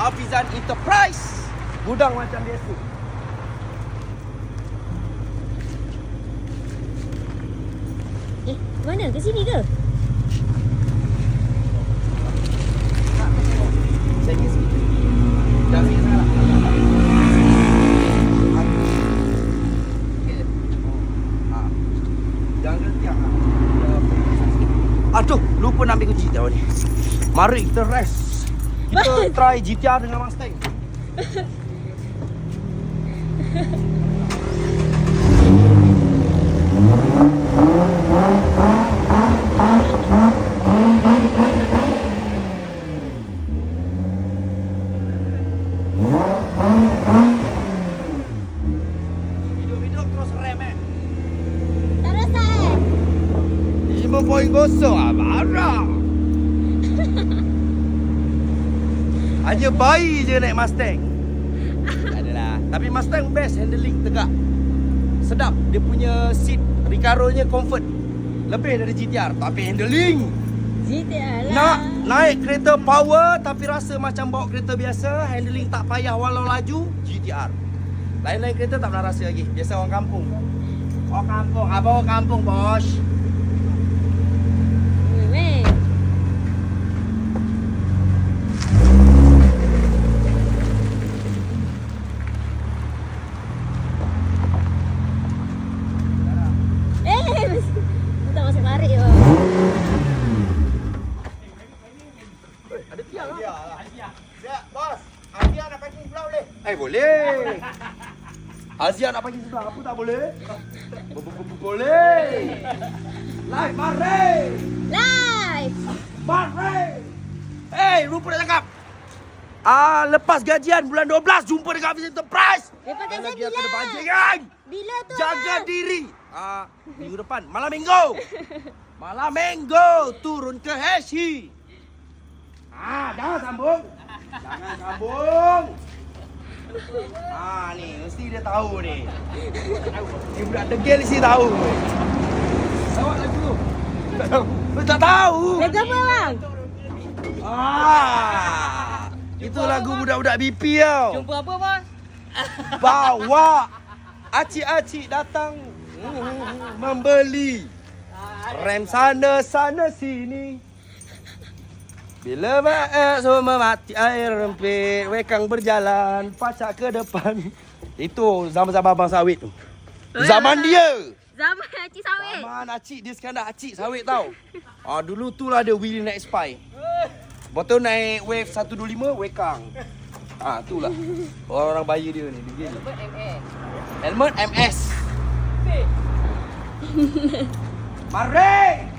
Hafizan Enterprise. Gudang macam biasa. Eh, mana? Ke sini ke? Saya sangat. Aduh, lupa nak ambil kunci tahu ni. Mari kita rest. Kita try GTR dengan Mustang. Hidup-hidup terus rem eh. Tak rasa eh? 5.0 ah marah. Hanya bayi je naik Mustang. Adalah. Tapi Mustang best handling tegak. Sedap dia punya seat Recaro-nya comfort. Lebih dari GTR tapi handling. GTR lah. Nak naik kereta power tapi rasa macam bawa kereta biasa, handling tak payah walau laju, GTR. Lain-lain kereta tak pernah rasa lagi. Biasa orang kampung. Orang kampung, abang orang kampung, bos. Meh. Eh, tak masuk tarik je. Ada tiang Ya, bos. Azia nak parking sebelah boleh? Eh, boleh. Azia nak parking sebelah apa tak boleh? Bo- bo- bo- Boleh. Live, mari. Live. Mari. Hey, rupa nak cakap. Ah, lepas gajian bulan 12 jumpa dekat Vision Enterprise. Lepas Dan gajian lagi bila? Bila tu? Jaga abang? diri. Ah, minggu depan malam minggu. Malam minggu turun ke Heshi. Ah, jangan sambung. Jangan sambung. Ah, ni mesti dia tahu ni. Ni budak degil mesti tahu. Awak lagu tu. Tak tahu. Tak tahu. Lagu apa bang? Ah. Itu lagu budak-budak BP tau. Jumpa apa bos? Bawa acik-acik datang membeli rem sana sana sini. Bila mak semua mati air rempit, wekang berjalan, pacak ke depan. Itu zaman-zaman abang sawit tu. Zaman dia. Zaman Cik Sawit. Zaman acik dia sekarang dah acik sawit tau. Ah dulu tu lah dia Willy naik spy. Betul naik wave 125 wekang. Ah tu lah. Orang-orang bayi dia ni dia gini. Helmet MS. Mari.